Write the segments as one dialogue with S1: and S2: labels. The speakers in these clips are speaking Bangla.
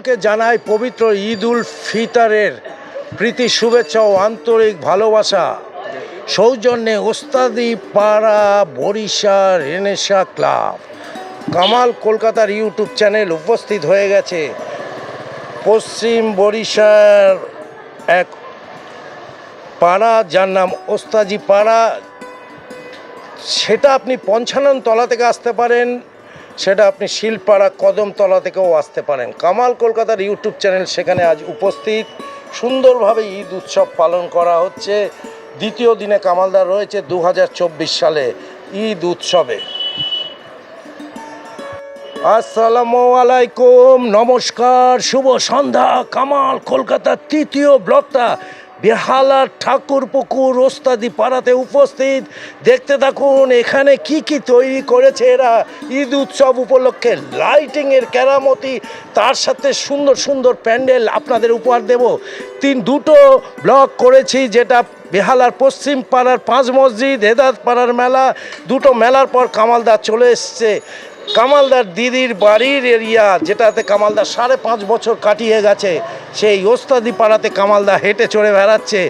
S1: সকলকে জানাই পবিত্র ঈদ উল ফিতরের প্রীতি শুভেচ্ছা ও আন্তরিক ভালোবাসা। সৌজন্যে ওস্তাদি পাড়া বরিশা রেনেসা ক্লাব। কামাল কলকাতার ইউটিউব চ্যানেল উপস্থিত হয়ে গেছে। পশ্চিম বরিশার এক পাড়া, যার নাম ওস্তাজি পাড়া। সেটা আপনি পঞ্চানন তলা থেকে আসতে পারেন। সেটা আপনি শিলপাড়া কদমতলা থেকেও আসতে পারেন। কামাল কলকাতার ইউটিউব চ্যানেল সেখানে আজ উপস্থিত। সুন্দরভাবে ঈদ উৎসব পালন করা হচ্ছে। দ্বিতীয় দিনে কামালদার রয়েছে দু হাজার চব্বিশ সালে ঈদ উৎসবে। আসসালামু আলাইকুম, নমস্কার, শুভ সন্ধ্যা। কামাল কলকাতার তৃতীয় ব্লকটা বেহালার ঠাকুর পুকুর, ওস্তাদি পাড়াতে উপস্থিত। দেখতে থাকুন, এখানে কি কি তৈরি করেছে এরা। ঈদ উৎসব উপলক্ষে লাইটিংয়ের কেরামতি, তার সাথে সুন্দর সুন্দর প্যান্ডেল আপনাদের উপহার দেব। তিন, দুটো ব্লগ করেছি, যেটা বেহালার পশ্চিম পাড়ার পাঁচ মসজিদ হেদাত পাড়ার মেলা, দুটো মেলার পর কামালদা চলে এসছে। কামালদার দিদির বাড়ির এরিয়া, যেটাতে কামালদা সাড়ে পাঁচ বছর কাটিয়ে গেছে, সেই ওস্তাদি পাড়াতে কামালদা হেঁটে চড়ে বেড়াচ্ছে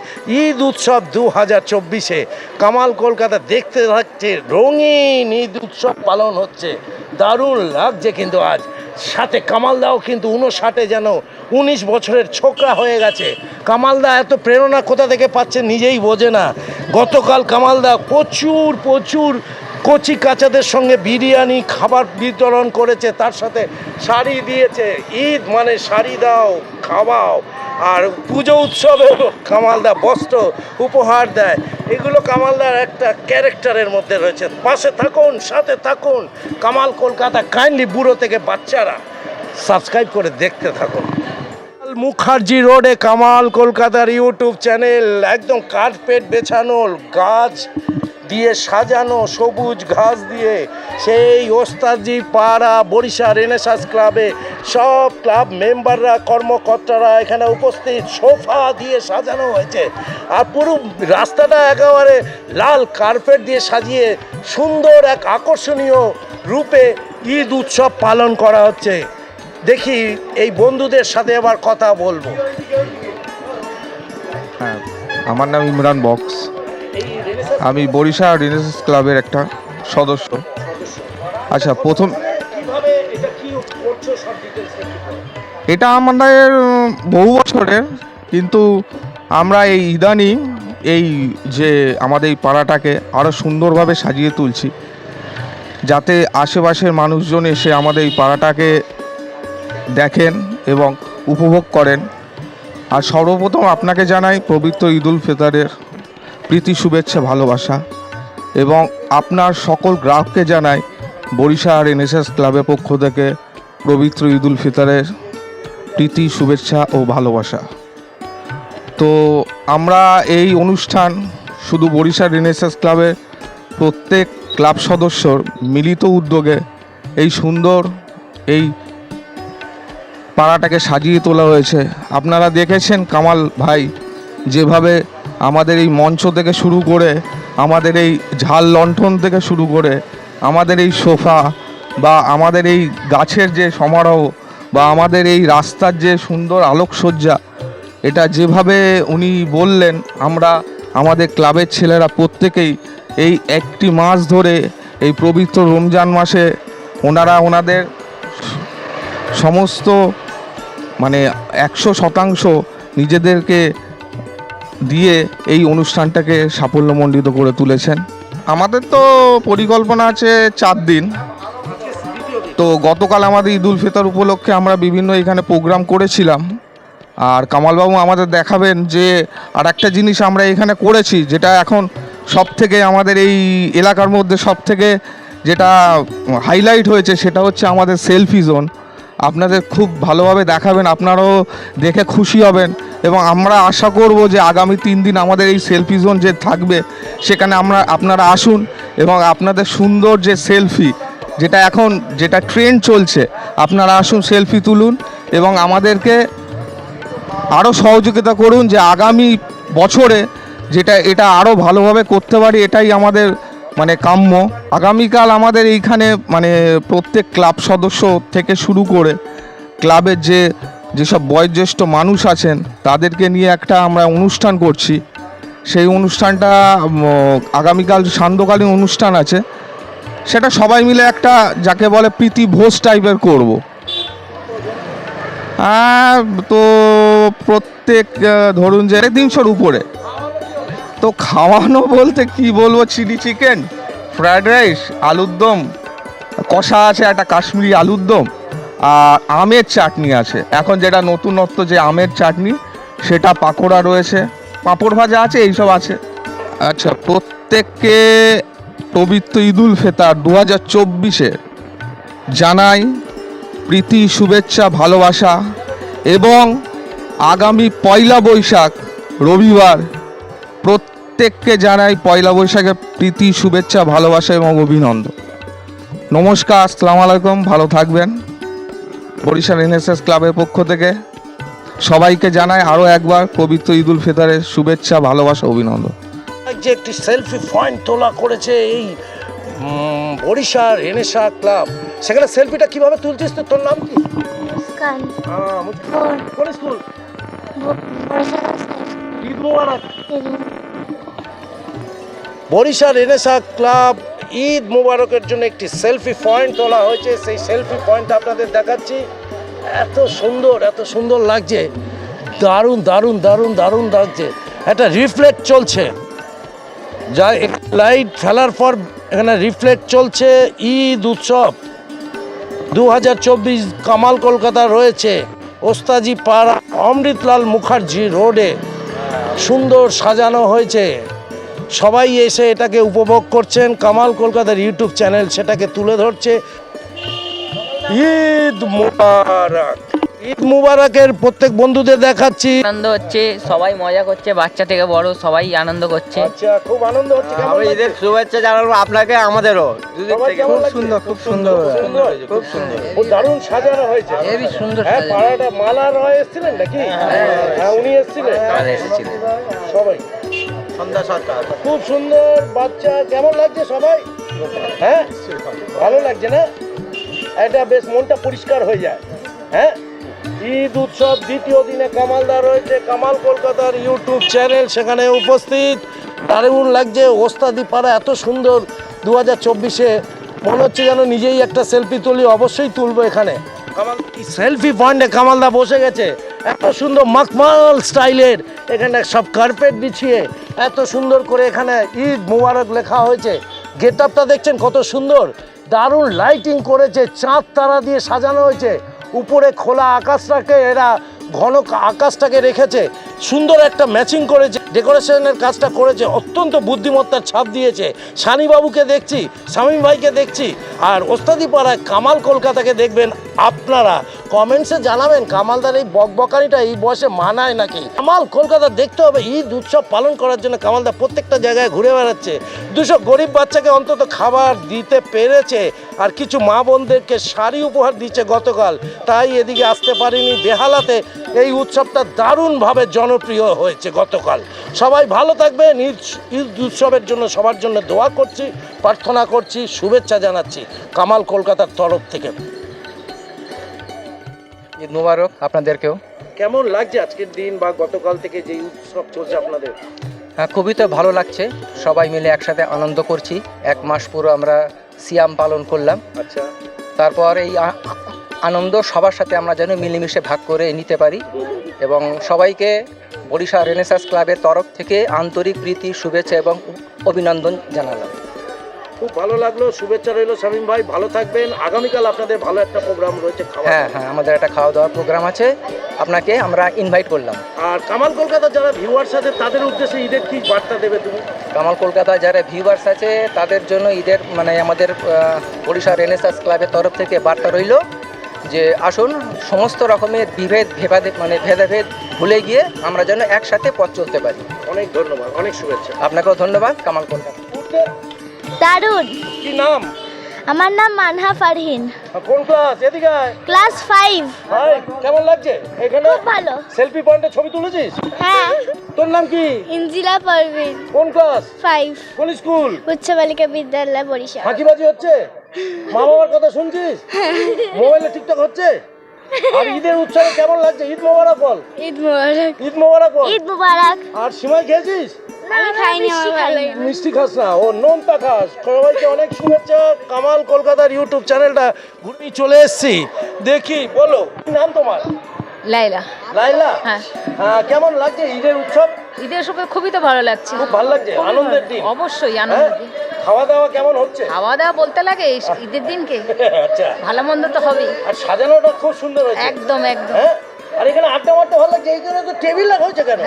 S1: ঈদ উৎসব দু হাজার চব্বিশে। কামাল কলকাতা দেখতে থাকছে, রঙিন ঈদ উৎসব পালন হচ্ছে। দারুণ লাগছে কিন্তু আজ। সাথে কামালদাও কিন্তু উনষাটে যেন উনিশ বছরের ছোকরা হয়ে গেছে। কামালদা এত প্রেরণা কোথা থেকে পাচ্ছে নিজেই বোঝে না। গতকাল কামালদা প্রচুর প্রচুর কচি কাচাদের সঙ্গে বিরিয়ানি, খাবার বিতরণ করেছে, তার সাথে শাড়ি দিয়েছে। ঈদ মানে শাড়ি দাও, খাওয়াও। আর পুজো উৎসবে কামালদা বস্ত্র উপহার দেয়। এগুলো কামালদার একটা ক্যারেক্টারের মধ্যে রয়েছে। পাশে থাকুন, সাথে থাকুন। কামাল কলকাতা কাইন্ডলি বুড়ো থেকে বাচ্চারা। সাবস্ক্রাইব করে দেখতে থাকুন। মুখার্জি রোডে কামাল কলকাতার ইউটিউব চ্যানেল, একদম কার্পেট বেছানো গাছ দিয়ে সাজানো, সবুজ ঘাস দিয়ে। সেই ওস্তাদজি পাড়া বরিশা রেনেসাস ক্লাবে সব ক্লাব মেম্বাররা কর্মকর্তারা এখানে উপস্থিত, সোফা দিয়ে সাজানো হয়েছে। আর পুরো রাস্তাটা একেবারে লাল কার্পেট দিয়ে সাজিয়ে সুন্দর এক আকর্ষণীয় রূপে ঈদ উৎসব পালন করা হচ্ছে। দেখি এই বন্ধুদের সাথে এবার কথা বলব।
S2: হ্যাঁ আমার নাম ইমরান বক্স। আমি বরিশা রিনেসেন্স ক্লাবের একটা সদস্য। আচ্ছা প্রথম
S1: এটা
S2: আমাদের বহু বছরের কিন্তু আমরা এই ইদানিং এই যে আমাদের এই পাড়াটাকে আরও সুন্দরভাবে সাজিয়ে তুলছি। যাতে আশেপাশের মানুষজন এসে আমাদের এই পাড়াটাকে দেখেন এবং উপভোগ করেন। আর সর্বপ্রথম আপনাকে জানাই পবিত্র ঈদুল ফিতরের প্রীতি, শুভেচ্ছা, ভালোবাসা। এবং আপনার সকল গ্রাহককে জানাই বরিশা আর এনএসএস ক্লাবের পক্ষ থেকে পবিত্র ঈদুল ফিতরের প্রীতি, শুভেচ্ছা ও ভালোবাসা। তো আমরা এই অনুষ্ঠান শুধু বরিশা রেনেসাস ক্লাবের প্রত্যেক ক্লাব সদস্যর মিলিত উদ্যোগে এই সুন্দর এই পাড়াটাকে সাজিয়ে তোলা হয়েছে। আপনারা দেখেছেন কামাল ভাই, যেভাবে আমাদের এই মঞ্চ থেকে শুরু করে, আমাদের এই ঝাল লণ্ঠন থেকে শুরু করে, আমাদের এই সোফা বা আমাদের এই গাছের যে সমারোহ বা আমাদের এই রাস্তার যে সুন্দর আলোকসজ্জা, এটা যেভাবে উনি বললেন, আমরা আমাদের ক্লাবের ছেলেরা প্রত্যেকেই এই একটি মাস ধরে এই পবিত্র রমজান মাসে ওনারা ওনাদের সমস্ত মানে একশো শতাংশ নিজেদেরকে দিয়ে এই অনুষ্ঠানটাকে সাফল্যমণ্ডিত করে তুলেছেন। আমাদের তো পরিকল্পনা আছে চার দিন। তো গতকাল আমাদের ঈদ উল ফিতর উপলক্ষে আমরা বিভিন্ন এখানে প্রোগ্রাম করেছিলাম। আর কামালবাবু আমাদের দেখাবেন যে আর একটা জিনিস আমরা এখানে করেছি, যেটা এখন সব থেকে আমাদের এই এলাকার মধ্যে সব থেকে যেটা হাইলাইট হয়েছে, সেটা হচ্ছে আমাদের সেলফি জোন আপনাদের খুব ভালোভাবে দেখাবেন, আপনারাও দেখে খুশি হবেন এবং আমরা আশা করব যে আগামী তিন দিন আমাদের এই সেলফি জোন যে থাকবে, সেখানে আমরা, আপনারা আসুন এবং আপনাদের সুন্দর যে সেলফি, যেটা এখন, যেটা ট্রেন্ড চলছে, আপনারা আসুন সেলফি তুলুন এবং আমাদেরকে আরও সহযোগিতা করুন যে আগামী বছরে যেটা, এটা আরও ভালোভাবে করতে পারি, এটাই আমাদের মানে কাম্য। আগামীকাল আমাদের এইখানে মানে প্রত্যেক ক্লাব সদস্য থেকে শুরু করে ক্লাবের যে, যেসব বয়োজ্যেষ্ঠ মানুষ আছেন, তাদেরকে নিয়ে একটা আমরা অনুষ্ঠান করছি। সেই অনুষ্ঠানটা আগামীকাল সান্ধ্যকালীন অনুষ্ঠান আছে। সেটা সবাই মিলে একটা যাকে বলে প্রীতি ভোজ টাইপের করব। তো প্রত্যেক ধরুন যে তিনশোর উপরে। তো খাওয়ানো বলতে কি বলব? চিলি চিকেন ফ্রায়েড রাইস আলুর দম। কষা আছে একটা কাশ্মীরি আলুর দম আর আমের চাটনি আছে। এখন যেটা নতুনত্ব যে আমের চাটনি সেটা পাকোড়া রয়েছে। পাঁপড় ভাজা আছে এইসব আছে। আচ্ছা। প্রত্যেককে পবিত্র ঈদুল ফেতার দু হাজার চব্বিশে জানাই প্রীতি শুভেচ্ছা ভালোবাসা এবং আগামী পয়লা বৈশাখ রবিবার প্রত্যেককে জানাই পয়লা বৈশাখের প্রীতি শুভেচ্ছা ভালোবাসা এবং অভিনন্দন। নমস্কার আসসালামু আলাইকুম ভালো থাকবেন। বরিশাল এনএসএস ক্লাবের পক্ষ থেকে সবাইকে জানাই আরও একবার পবিত্র ঈদুল ফিতরের শুভেচ্ছা ভালোবাসা অভিনন্দন।
S1: যে একটি সেলফি পয়েন্ট তোলা করেছে এই বরিশার রেনেসা ক্লাব সেখানে সেলফিটা কীভাবে তুলছিস তো? তোর নাম কি? School. Barisal renaissance club Eid মোবারকের জন্য একটি সেলফি পয়েন্ট তোলা হয়েছে। সেই সেলফি পয়েন্ট আপনাদের দেখাচ্ছি। এত সুন্দর এত সুন্দর লাগছে। দারুণ দারুণ দারুণ দারুণ লাগছে। একটা রিফ্লেক্ট চলছে। যা লাইট ফেলার পর এখানে রিফ্লেক্ট চলছে ঈদ উৎসব। দু হাজার চব্বিশ কামাল কলকাতা রয়েছে। ওস্তাজি পাড়া অমৃতলাল মুখার্জি রোডে। সুন্দর সাজানো হয়েছে। সবাই এসে এটাকে উপভোগ করছেন। কামাল কলকাতার ইউটিউব চ্যানেল সেটাকে তুলে ধরছে। ঈদ মুবারক। ঈদ মুবারকের প্রত্যেক বন্ধুদের দেখাচ্ছি।
S3: আনন্দ হচ্ছে সবাই মজা করছে বাচ্চা থেকে বড় সবাই আনন্দ করছে।
S1: আচ্ছা খুব আনন্দ হচ্ছে
S4: আমি ঈদের শুভেচ্ছা জানাব আপনাকে আমাদেরও। খুব সুন্দর খুব সুন্দর।
S1: সুন্দর খুব সুন্দর। খুব দারুণ সাজানো হয়েছে।
S3: হেবি সুন্দর
S1: হ্যাঁ। পাড়াটা মালা রয় এসেছিলেন নাকি? হ্যাঁ উনি এসেছিলেন।
S3: আর এসেছিলেন।
S1: সবাই।
S4: সন্ধ্যা সরকার
S1: খুব সুন্দর বাচ্চা কেমন লাগছে সবাই? হ্যাঁ ভালো লাগছে না? এটা বেশ মনটা পরিষ্কার হয়ে যায়। হ্যাঁ? ঈদ উৎসব দ্বিতীয় দিনে কামালদার রয়েছে। কামাল কলকাতার ইউটিউব চ্যানেল, সেখানে উপস্থিত। দারুণ লাগছে, ওস্তাদি পাড়া এত সুন্দর। দু হাজার চব্বিশে মনে হচ্ছে যেন নিজেই একটা সেলফি তুলি, অবশ্যই তুলবো এখানে। সেলফি পয়েন্টে কামালদা বসে গেছে। এত সুন্দর মাকমাল স্টাইলের এখানে সব কার্পেট বিছিয়ে, এত সুন্দর করে এখানে ঈদ মুবারক লেখা হয়েছে। গেট আপটা দেখছেন কত সুন্দর। দারুণ লাইটিং করেছে, চাঁদ তারা দিয়ে সাজানো হয়েছে। উপরে খোলা আকাশটাকে, এরা ঘন আকাশটাকে রেখেছে। সুন্দর একটা ম্যাচিং করেছে। ডেকোরেশনের কাজটা করেছে। অত্যন্ত বুদ্ধিমত্তার ছাপ দিয়েছে। সানিবাবুকে দেখছি স্বামী ভাইকে দেখছি। আর ওস্তাদিপাড়ায় কামাল কলকাতাকে দেখবেন আপনারা। কমেন্টসে জানাবেন, কামালদার এই বকবকানিটা এই বয়সে মানায় নাকি? কামাল, কলকাতা দেখতে হবে, ঈদ উৎসব পালন করার জন্য কামালদা প্রত্যেকটা জায়গায় ঘুরে বেড়াচ্ছে। দুশো গরিব বাচ্চাকে অন্তত খাবার দিতে পেরেছে, আর কিছু মা বোনদেরকে শাড়ি উপহার দিচ্ছে গতকাল। তাই এদিকে আসতে পারিনি বেহালাতে। এই উৎসবটা দারুণভাবে জনপ্রিয় হয়েছে গতকাল। সবাই ভালো থাকবেন, ঈদ ঈদ উৎসবের জন্য সবার জন্য দোয়া করছি, প্রার্থনা করছি, শুভেচ্ছা জানাচ্ছি কামাল কলকাতার তরফ থেকে।
S4: ঈদ মুবারক আপনাদেরকেও।
S1: কেমন লাগছে আজকের দিন বা গতকাল থেকে যে উৎসব চলছে আপনাদের?
S4: হ্যাঁ খুবই তো ভালো লাগছে। সবাই মিলে একসাথে আনন্দ করছি। এক মাস পুরো আমরা সিয়াম পালন করলাম।
S1: আচ্ছা।
S4: তারপর এই আনন্দ সবার সাথে আমরা যেন মিলেমিশে ভাগ করে নিতে পারি এবং সবাইকে বরিশা রেনেসাস ক্লাবের তরফ থেকে আন্তরিক প্রীতি শুভেচ্ছা এবং অভিনন্দন জানালাম।
S1: খুব ভালো লাগল। শুভেচ্ছা রইল শামীম ভাই। ভালো থাকবেন। আগামীকাল আপনাদের ভালো একটা প্রোগ্রাম রয়েছে খাওয়া
S4: হ্যাঁ হ্যাঁ আমাদের একটা খাওয়া দাওয়ার প্রোগ্রাম আছে। আপনাকে আমরা ইনভাইট করলাম।
S1: আর কামাল কলকাতার যারা ভিউয়ার্স আছে তাদের উদ্দেশ্যে ঈদের কি বার্তা দেবে তুমি?
S4: কামাল কলকাতায় যারা ভিউয়ার্স আছে তাদের জন্য ঈদের মানে আমাদের ওড়িশা রেনেসাস ক্লাবের তরফ থেকে বার্তা রইল যে আসুন সমস্ত রকমের বিভেদ ভেদাভেদ মানে ভেদাভেদ ভুলে গিয়ে আমরা যেন একসাথে পথ চলতে পারি।
S1: অনেক ধন্যবাদ। অনেক শুভেচ্ছা।
S4: আপনাকেও ধন্যবাদ কামাল কলকাতা।
S5: দারুণ।
S1: কি নাম?
S5: আমার নাম মানহা ফারহিন।
S1: কোন ক্লাস? এদিকে
S5: ক্লাস ফাইভ।
S1: ভাই কেমন লাগছে? এখানে
S5: খুব ভালো।
S1: সেলফি পয়েন্টে ছবি তুলেছিস?
S5: হ্যাঁ।
S1: তোর নাম কি?
S5: ইঞ্জিলা পারভিন।
S1: কোন ক্লাস?
S5: ফাইভ।
S1: কোন স্কুল?
S5: উচ্চ বালিকা বিদ্যালয় বরিশাল।
S1: ফাঁকিবাজি হচ্ছে? মা বাবার কথা শুনছিস? মোবাইলে টিকটক হচ্ছে? আর ঈদের উৎসবে কেমন লাগছে? ঈদ মোবারক বল।
S5: ঈদ মুবারক।
S1: ঈদ মোবারক
S5: ঈদ মুবারক।
S1: আর সিমাই খেয়েছিস?
S5: আমি খাইনি আমার ভালো
S1: মিষ্টি খাস না ও নোনতা খাস। সবাইকে অনেক শুভেচ্ছা কামাল কলকাতার ইউটিউব চ্যানেলটা ঘুরে চলে এসেছি। দেখি বলো কি নাম তোমার?
S6: লাইলা।
S1: লাইলা?
S6: হ্যাঁ।
S1: হ্যাঁ, কেমন লাগছে ঈদের উৎসব?
S6: ঈদের সময় খুবই তো ভালো লাগছে।
S1: খুব ভালো লাগছে আনন্দের দিন।
S6: অবশ্যই
S1: হ্যাঁ?
S6: আনন্দের দিন।
S1: খাওয়া দাওয়া কেমন হচ্ছে?
S6: খাওয়া দাওয়া বলতে লাগে ঈদের দিনকে।
S1: আচ্ছা।
S6: ভালো মন্দ তো হবেই।
S1: আর সাজানোটা খুব সুন্দর হয়েছে।
S6: একদম একদম।
S1: হ্যাঁ? আর এখানে আড্ডা মারতে ভালো লাগছে এই জন্য তো টেবিল রাখা হয়েছে কেন?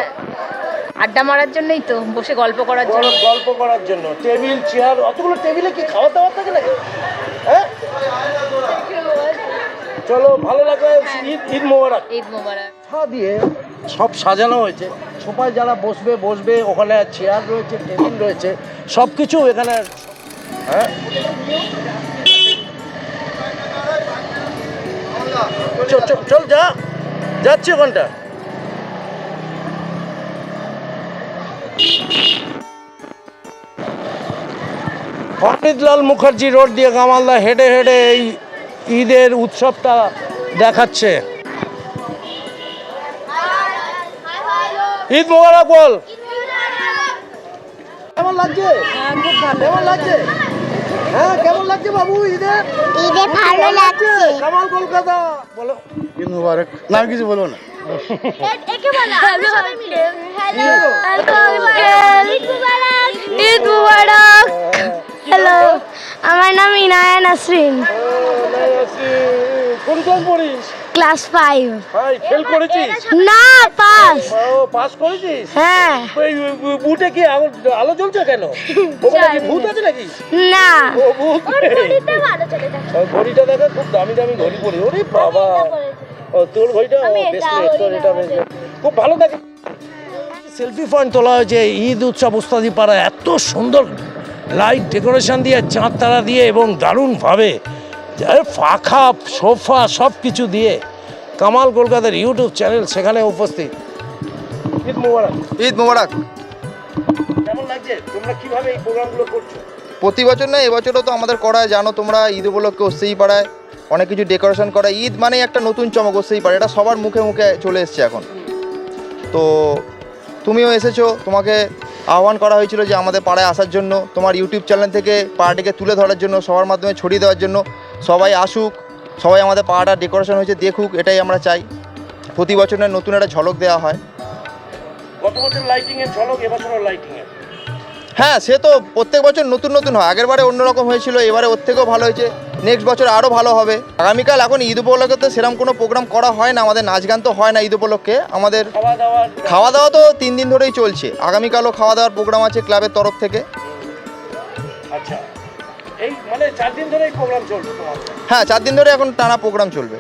S6: আড্ডা মারার জন্যই তো বসে গল্প করার জন্য।
S1: গল্প- করার জন্য। টেবিল চেয়ার অতগুলো টেবিলে কি খাওয়া দাওয়া থাকে নাকি? হ্যাঁ? চলো ভালো লাগবে ঈদ ঈদ মোবারক।
S6: ঈদ মোবারক।
S1: দিয়ে সব সাজানো হয়েছে। সোফায় যারা বসবে বসবে ওখানে চেয়ার রয়েছে টেবিল রয়েছে সব কিছু এখানে হ্যাঁ? চল যা। যাচ্ছি ওখানটা। অমৃতলাল মুখার্জি রোড দিয়ে কামালদা হেঁটে হেঁটে এই ঈদের উৎসবটা দেখাচ্ছে। ঈদ মোবারক বল। কেমন লাগছে? কেমন লাগছে? হ্যাঁ কেমন লাগছে বাবু ঈদে
S5: ঈদে ভালো লাগছে।
S1: কামাল কলকাতা। বলো।
S7: ঈদ মুবারক। না কিছু বলব না?
S5: একে বলো হ্যালো সবাই মিলে। হ্যালো ঈদ মুবারক। ঈদ মুবারক। হ্যালো আমার নাম ইনায়া নাসরিন।
S1: কোন ক্লাস পড়িস?
S5: Class five.
S1: ভাই ফেল করেছিস?
S5: না পাস।
S1: ও পাস করেছিস?
S5: হ্যাঁ।
S1: ওই বুটে কি আলো জ্বলছে কেন? ওখানে কি ভূত আছে নাকি?
S5: না।
S1: ও ভূত। আর ঘড়িটা দেখা খুব দামি দামি ঘড়ি পরি। ওরে বাবা। ও তোর
S5: এটা,
S1: রে। খুব ভালো সেলফি পয়েন্ট তোলা হয়েছে ঈদ উৎসব উস্তাদি পাড়া এত সুন্দর লাইট ডেকোরেশন দিয়ে চাঁদ তারা দিয়ে এবং দারুণভাবে পাখা সোফা সব কিছু দিয়ে কামাল কলকাতার ইউটিউব চ্যানেল সেখানে উপস্থিত। ঈদ মোবারক।
S7: ঈদ মুবারক।
S1: কেমন লাগছে? তোমরা কীভাবে এই প্রোগ্রামগুলো করছ?
S7: প্রতি বছর না এবছরও তো আমাদের করায় জানো তোমরা ঈদ উপলক্ষে ওসেই পাড়ায়। অনেক কিছু ডেকোরেশন করা ঈদ মানে একটা নতুন চমক ওসেই পাড়ে এটা সবার মুখে মুখে চলে এসছে এখন। তো তুমিও এসেছ তোমাকে আহ্বান করা হয়েছিল যে আমাদের পাড়ায় আসার জন্য তোমার ইউটিউব চ্যানেল থেকে পাড়াটিকে তুলে ধরার জন্য সবার মাধ্যমে ছড়িয়ে দেওয়ার জন্য। সবাই আসুক সবাই আমাদের পাড়াটা ডেকোরেশন হয়েছে দেখুক এটাই আমরা চাই। প্রতি বছরের নতুন একটা ঝলক দেওয়া হয়।
S1: গত বছর লাইটিং এর ঝলক? এবছরও লাইটিং এর?
S7: হ্যাঁ সে তো প্রত্যেক বছর নতুন নতুন হয়। আগের বারে অন্যরকম হয়েছিল এবারে ওর থেকেও ভালো হয়েছে। নেক্সট বছর আরও ভালো হবে। আগামীকাল এখন ঈদ উপলক্ষে তো সেরকম কোনো প্রোগ্রাম করা হয় না আমাদের নাচ গান তো হয় না ঈদ উপলক্ষে। আমাদের
S1: খাওয়া
S7: দাওয়া তো তিন দিন ধরেই চলছে। আগামীকালও খাওয়া দাওয়ার প্রোগ্রাম আছে ক্লাবের তরফ থেকে।
S1: আচ্ছা। এই মানে চার দিন ধরে প্রোগ্রাম
S7: হ্যাঁ চার দিন ধরে এখন টানা প্রোগ্রাম চলবে।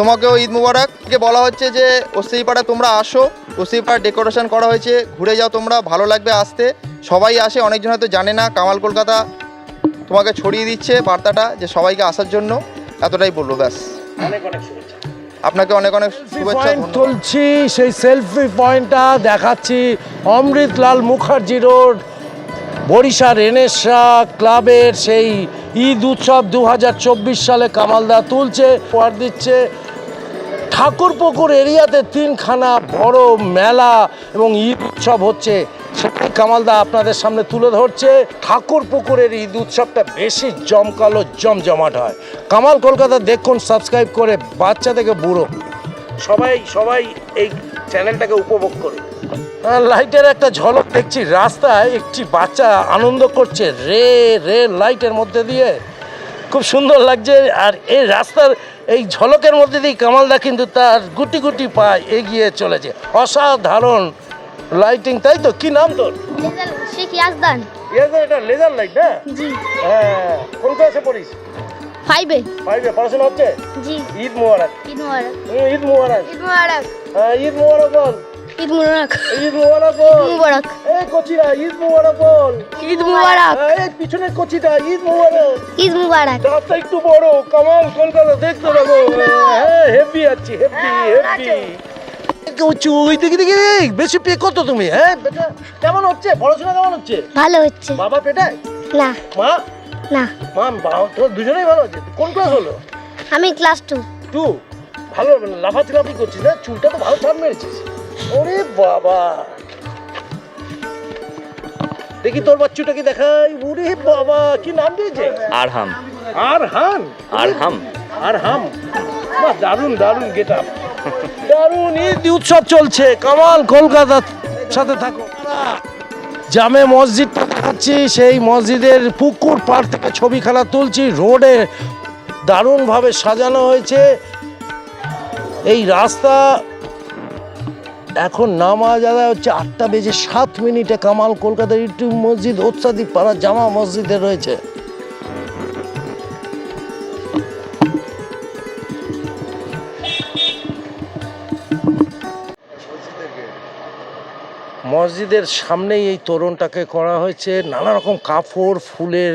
S7: তোমাকেও ঈদ মুবারককে বলা হচ্ছে যে ওসিপাড়া তোমরা আসো। ওসিপাড়া ডেকোরেশন করা হয়েছে। ঘুরে যাও তোমরা ভালো লাগবে আসতে। সবাই আসে অনেকজন হয়তো জানে না। কামাল কলকাতা তোমাকে ছড়িয়ে দিচ্ছে বার্তাটা যে সবাইকে আসার জন্য এতটাই বলব ব্যাস।
S1: অনেক অনেক শুভেচ্ছা।
S7: আপনাকে অনেক অনেক শুভেচ্ছা
S1: তুলছি সেই সেলফি পয়েন্টটা দেখাচ্ছি অমৃতলাল মুখার্জি রোড বরিশা রেনেসা ক্লাবের সেই ঈদ উৎসব দু হাজার চব্বিশ সালে কামালদা তুলছে উপহার দিচ্ছে। ঠাকুরপুকুর এরিয়াতে তিনখানা বড় মেলা এবং ঈদ উৎসব হচ্ছে সেটাই কামালদা আপনাদের সামনে তুলে ধরছে ঠাকুর পুকুরের ঈদ উৎসবটা বেশি জমকালো, জমজমাট হয়। কামাল, কলকাতা দেখুন সাবস্ক্রাইব করে বাচ্চা থেকে বুড়ো। সবাই সবাই এই চ্যানেলটাকে উপভোগ করুন। লাইটের একটা ঝলক দেখছি। রাস্তায় একটি বাচ্চা আনন্দ করছে রে রে লাইটের মধ্যে দিয়ে। খুব সুন্দর লাগছে। আর এই রাস্তার এই ঝলকের মধ্যে দিয়ে কামালদা কিন্তু তার গুটি গুটি পায় এগিয়ে চলেছে। অসাধারণ লাইটিং তাই তো? কি নাম তোর?
S5: শেখ ইয়াজদান
S1: ইয়ার এটা লেজার লাইট না?
S5: জি।
S1: হ্যাঁ কোন ক্লাসে পড়িস?
S5: ফাইভে
S1: ফাইভে পড়াশোনা হচ্ছে?
S5: জি।
S1: ঈদ মোবারক।
S5: ঈদ মুবারক।
S1: ঈদ মোবারক।
S5: ঈদ মুবারক।
S1: হ্যাঁ, ঈদ মোবারক বল।
S5: ঈদ মুবারক।
S1: ঈদ মোবারক বল।
S5: মুবারক।
S1: এই কচিরা ঈদ মোবারক বল।
S5: ঈদ মুবারক।
S1: হ্যাঁ, এই পিছনে কচিটা ঈদ মোবারক।
S5: ঈদ মুবারক।
S1: রাস্তা একটু বড় কামাল কলকাতা দেখতে পাবো। হ্যাঁ হেভি আছি হেভি হেভি দিকে বেশি পে কত তুমি হ্যাঁ? বেটা কেমন হচ্ছে? পড়াশোনা কেমন হচ্ছে?
S5: ভালো হচ্ছে।
S1: বাবা পেটায়
S5: না।
S1: মা?
S5: না।
S1: মা বাবা তোর দুজনেই ভালো আছে? কোন ক্লাস হলো?
S5: আমি ক্লাস টু
S1: টু ভালো লাফাতি লাফি করছিস না চুলটা তো ভালো ছাড় মেরেছিস। ওরে বাবা। দেখি তোর বাচ্চুটাকে দেখাই। ওরে বাবা কি নাম দিয়েছে?
S3: আরহাম।
S1: আর হান
S3: আরহাম।
S1: আর হাম বাহ দারুণ দারুণ গেট আপ দারুণ ঈদ উৎসব চলছে। কামাল, কলকাতার সাথে থাকো। জামে মসজিদটা দেখাচ্ছি, সেই মসজিদের পুকুর পাড় থেকে ছবিখানা তুলছি, রোডে দারুণভাবে সাজানো হয়েছে। এই রাস্তা এখন নামাজ আদায় হচ্ছে আটটা বেজে সাত মিনিটে। কামাল, কলকাতার ইটু মসজিদ ওৎসাদি পাড়া জামা মসজিদে রয়েছে। মসজিদের সামনেই এই তোরণটাকে করা হয়েছে। নানা রকম কাপড় ফুলের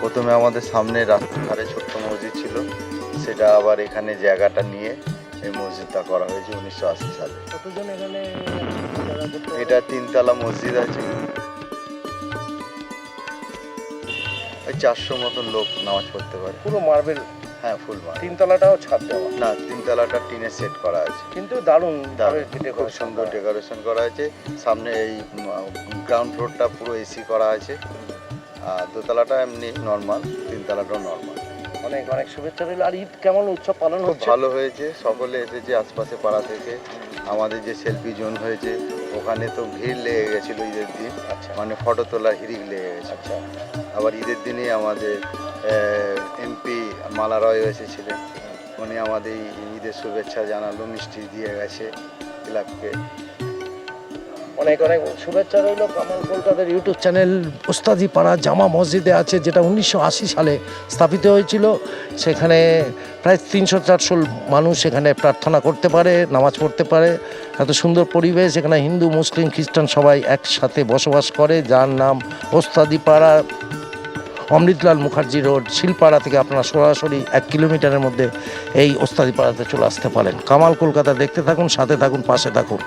S8: প্রথমে আমাদের সামনে রাস্তার ধারে ছোট্ট মসজিদ ছিল। সেটা আবার এখানে জায়গাটা নিয়ে এই মসজিদটা করা হয়েছে উনিশশো আশি সালে। এটা তিনতলা মসজিদ আছে। ওই চারশো মতন লোক নামাজ পড়তে পারে।
S1: পুরো মার্বেল?
S8: হ্যাঁ ফুল মার
S1: তিনতলাটাও ছাদ দেওয়া?
S8: না তিনতলাটা টিনের সেট করা আছে।
S1: কিন্তু দারুণ
S8: দারুণ, খুব সুন্দর ডেকোরেশন করা আছে। সামনে এই গ্রাউন্ড ফ্লোরটা পুরো এসি করা আছে। দোতলাটা এমনি নর্মাল তিনতলাটাও নর্মাল
S1: অনেক অনেক শুভেচ্ছা রইল। আর ঈদ কেমন উৎসব পালন হচ্ছে?
S8: ভালো হয়েছে। সকলে এসেছে আশপাশে পাড়া থেকে। আমাদের যে সেলফি জোন হয়েছে ওখানে তো ভিড় লেগে গেছিল ঈদের দিন।
S1: আচ্ছা।
S8: মানে ফটো তোলার হিড়িক লেগে গেছে।
S1: আচ্ছা।
S8: আবার ঈদের দিনেই আমাদের এমপি মালা রয় এসেছিলেন। উনি আমাদের এই ঈদের শুভেচ্ছা জানালো মিষ্টি দিয়ে গেছে ক্লাবকে।
S1: অনেক অনেক শুভেচ্ছা রইল কামাল কলকাতার ইউটিউব চ্যানেল ওস্তাদি পাড়া জামা মসজিদে আছে, যেটা উনিশশো আশি সালে স্থাপিত হয়েছিল। সেখানে প্রায় তিনশো চারশো মানুষ সেখানে প্রার্থনা করতে পারে, নামাজ পড়তে পারে। এত সুন্দর পরিবেশ, এখানে হিন্দু, মুসলিম, খ্রিস্টান সবাই একসাথে বসবাস করে, যার নাম ওস্তাদি পাড়া। অমৃতলাল মুখার্জি রোড, শিলপাড়া থেকে আপনারা সরাসরি এক কিলোমিটারের মধ্যে এই ওস্তাদি পাড়াতে চলে আসতে পারেন। কামাল কলকাতা দেখতে থাকুন, সাথে থাকুন, পাশে থাকুন।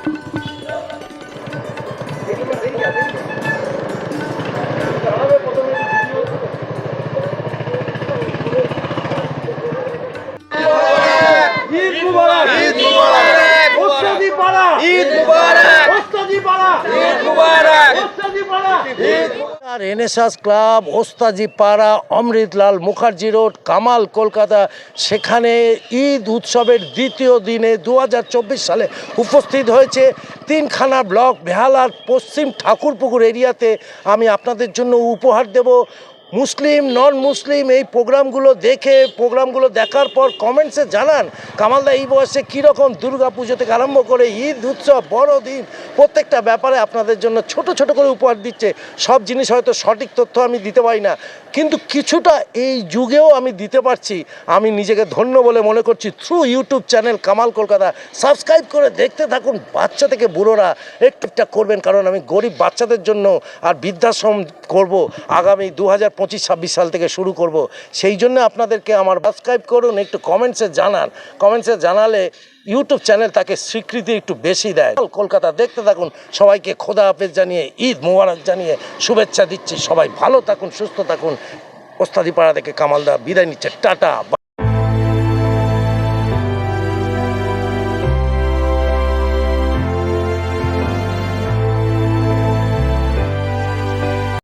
S1: রেনেসাস ক্লাব, ওস্তাজি পাড়া, অমৃতলাল মুখার্জি রোড, কামাল কলকাতা, সেখানে ঈদ উৎসবের দ্বিতীয় দিনে দু হাজার চব্বিশ সালে উপস্থিত হয়েছে তিনখানা ব্লক বেহালার পশ্চিম ঠাকুরপুকুর এরিয়াতে। আমি আপনাদের জন্য উপহার দেব। মুসলিম নন মুসলিম এই প্রোগ্রামগুলো দেখে, প্রোগ্রামগুলো দেখার পর কমেন্টসে জানান, কামালদা এই বয়সে কীরকম দুর্গা পুজো থেকে আরম্ভ করে ঈদ উৎসব, বড়দিন, প্রত্যেকটা ব্যাপারে আপনাদের জন্য ছোট ছোট করে উপহার দিচ্ছে। সব জিনিস হয়তো সঠিক তথ্য আমি দিতে পারি না। কিন্তু কিছুটা এই যুগেও আমি দিতে পারছি। আমি নিজেকে ধন্য বলে মনে করছি। Through YouTube channel Kamal Kolkata. Subscribe করে দেখতে থাকুন বাচ্চা থেকে বুড়োরা। একটু একটা করবেন, কারণ আমি গরিব বাচ্চাদের জন্য আর বৃদ্ধাশ্রম করব। আগামী দু হাজার পঁচিশ, ছাব্বিশ সাল থেকে শুরু করব, সেই জন্য আপনাদেরকে আমার সাবস্ক্রাইব করুন, একটু কমেন্টসে জানান। কমেন্টসে জানালে ইউটিউব চ্যানেল তাকে স্বীকৃতি একটু বেশি দেয়। কলকাতা দেখতে থাকুন, সবাইকে খোদা হাফেজ জানিয়ে, ঈদ মোবারক জানিয়ে শুভেচ্ছা দিচ্ছি। সবাই ভালো থাকুন, সুস্থ থাকুন। ওস্তাদিপাড়া থেকে কামালদা বিদায় নিচ্ছে। টাটা